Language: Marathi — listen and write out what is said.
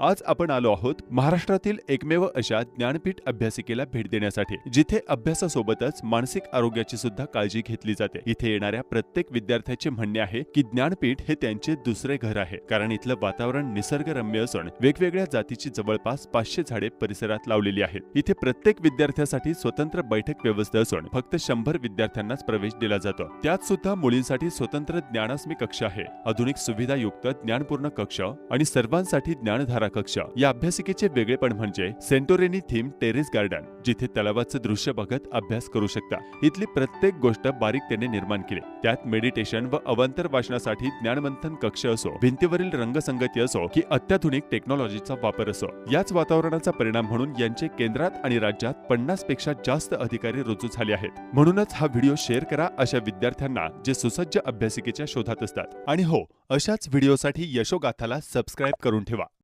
आज आपण आलो आहोत महाराष्ट्रातील एकमेव अशा ज्ञानपीठ अभ्यासिकेला भेट देण्यासाठी जिथे अभ्यासासोबतच मानसिक आरोग्याची सुद्धा काळजी घेतली जाते. इथे येणाऱ्या प्रत्येक विद्यार्थ्याचे म्हणणे आहे की ज्ञानपीठ हे त्यांचे दुसरे घर आहे. कारण इथलं वातावरण निसर्गरम्य असून वेगवेगळ्या जातीची जवळपास पाचशे झाडे परिसरात लावलेली आहेत. इथे प्रत्येक विद्यार्थ्यासाठी स्वतंत्र बैठक व्यवस्था असून फक्त शंभर विद्यार्थ्यांनाच प्रवेश दिला जातो. त्यात सुद्धा मुलींसाठी स्वतंत्र ज्ञानास्मी कक्ष आहे. आधुनिक सुविधायुक्त ज्ञानपूर्ण कक्ष आणि सर्वांसाठी ज्ञानधारा कक्ष या अभ्यासिकेचे वेगळेपण म्हणजे सेंटोरेनी थीम टेरेस गार्डन जिथे तलावाचं दृश्य बघत अभ्यास करू शकता. इथली प्रत्येक गोष्ट बारीकतेने निर्माण केली. त्यात मेडिटेशन व अवांतर वाचनासाठी ज्ञानमंथन कक्ष असो भिंतीवरील रंगसंगती असो की अत्याधुनिक टेक्नॉलॉजीचा वापर असो. याच वातावरणाचा परिणाम म्हणून यांचे केंद्रात आणि राज्यात पन्नासपेक्षा जास्त अधिकारी रुजू झाले आहेत. म्हणूनच हा व्हिडिओ शेअर करा अशा विद्यार्थ्यांना जे सुसज्ज अभ्यासिकेच्या शोधात असतात. आणि हो अशाच व्हिडिओसाठी यशोगाथाला सबस्क्राईब करून ठेवा.